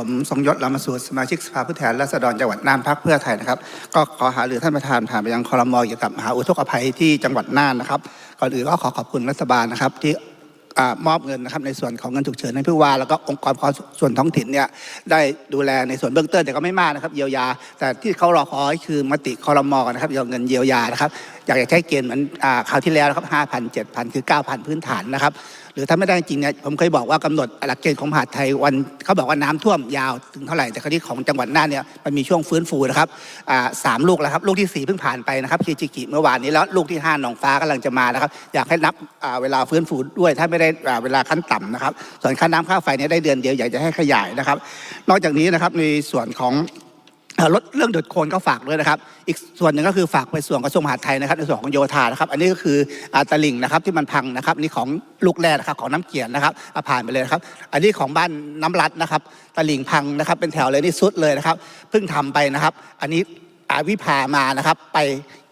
ผมทรงยศลามาสูตรสมาชิกสภาผู้แทนราษฎรจังหวัดน่านพักเพื่อไทยนะครับ ก็ขอหารือท่านประธานผ่านไปยังคอรมอเกี่ยวกับมหาอุทกภัยที่จังหวัดน่านนะครับ ก่อนอื่นก็ขอขอบคุณรัฐบาลนะครับที่ มอบเงินนะครับในส่วนของเงินฉุกเฉินให้ผู้ว่าแล้วก็องค์กรคอส่วนท้องถิ่นเนี่ยได้ดูแลในส่วนเบื้องต้นแต่ก็ไม่มากนะครับเยียวยา แต่ที่เขารอคอยคือมติคอรมอนะครับเกี่ยวกับเงินเยียวยานะครับอยากจะใช้เกณฑ์เหมือนอคราวที่แล้วนะครับ5,000 7,000คือ9,000พื้นฐานนะครับหรือถ้าไม่ได้จริงเนี่ยผมเคยบอกว่ากำหนดหลักเกณฑ์ของมหาดไทยวันเขาบอกว่าน้ำท่วมยาวถึงเท่าไหร่แต่คราวนี้ของจังหวัดน่านเนี่ยมันมีช่วงฟื้นฟูนะครับสามลูกแล้วครับลูกที่สี่เพิ่งผ่านไปนะครับคีจิกิเมื่อวานนี้แล้วลูกที่ห้าหนองฟ้ากำลังจะมานะครับอยากให้นับเวลาฟื้นฟูด้วยถ้าไม่ได้เวลาขั้นต่ำนะครับ ส่วนค่าน้ำค่าไฟเนี่ยได้เดือนเดียวอยากจะให้ขยายนะครับ นอกจากนี้นะครับในส่วนของลดเรื่องดือดโคลนก็ฝากด้วยนะครับ อีกส่วนหนึ่งก็คือฝากไปส่วนกระทรวงมหาดไทยนะครับในส่วนของโยธานะครับ อันนี้ก็คืออาตลิ่งนะครับที่มันพังนะครับนี่ของลูกแรกนะครับของน้ำเกียรนะครับอผ่านไปเลยครับ อันนี้ของบ้านน้ำรัดนะครับตลิ่งพังนะครับ เป็นแถวเลยนี่สุดเลยนะครับเพิ่งทำไปนะครับ อันนี้อาวิภามานะครับ ไป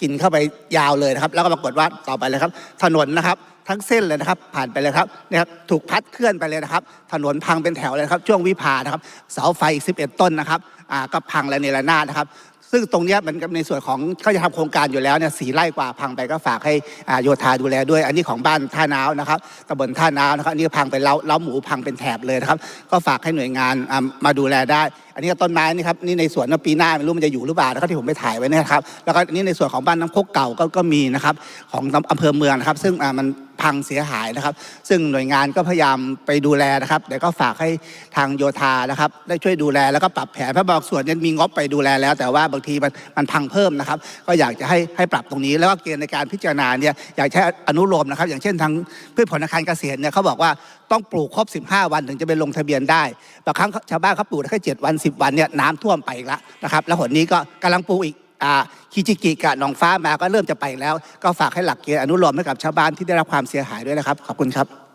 กินเข้าไปยาวเลยนะครับ แล้วก็ปรากฏว่าต่อไปเลยครับ ถนนนะครับ ทั้งเส้นเลยนะครับ ผ่านไปเลยครับเนี่ยครับถูกพัดเคลื่อนไปเลยนะครับ ถนนพังเป็นแถวเลยครับ ช่วงวิภานะครับ เสาไฟอีก11 ต้นนะครับอ่าก็พังและเนระนาดนะครับ ซึ่งตรงนี้มันในส่วนของเขาจะทำโครงการอยู่แล้วเนี่ยสีไร่กว่าพังไปก็ฝากให้อ่าโยธาดูแลด้วย อันนี้ของบ้านท่านาวนะครับตำบลท่านาวนะครับอันนี้พังไปเล้าเล้าหมูพังเป็นแถบเลยนะครับ ก็ฝากให้หน่วยงานอ่ามาดูแลได้ อันนี้ก็ต้นไม้นี่ครับนี่ในสวนว่าปีหน้าไม่รู้มันจะอยู่หรือเปล่านะครับที่ผมไปถ่ายไว้นะครับแล้วก็อันนี้ในส่วนของบ้านน้ำโคกเก่าก็ก็มีนะครับของอำเภอเมืองนะครับ ซึ่งอ่ามัน พังเสียหายนะครับ ซึ่งหน่วยงานก็พยายามไปดูแลนะครับเดี๋ยวก็ฝากให้ทางโยธานะครับ ได้ช่วยดูแลแล้วก็ปรับแผนเพราะบางส่วนเนี่ยมีงบไปดูแลแล้ว แต่ว่าบางทีมันมันพังเพิ่มนะครับ ก็อยากจะให้ให้ปรับตรงนี้ แล้วก็เกณฑ์ในการพิจารณาเนี่ยอยากใช้อนุโลมนะครับ อย่างเช่นทางพืชผลอาคารเกษตรเนี่ยเขาบอกว่าต้องปลูกครบ 15 วันถึงจะไปลงทะเบียนได้บางครั้งชาวบ้านเขาปลูกแค่7วัน 10 วันเนี่ยน้ำท่วมไปอีกแล้วนะครับ แล้วหนนี้ก็กำลังปลูกอีก คิจิกิกับหนองฟ้ามาก็เริ่มจะไปแล้ว ก็ฝากให้หลักเกณฑ์อนุโลมให้กับชาวบ้านที่ได้รับความเสียหายด้วยนะครับ ขอบคุณครับ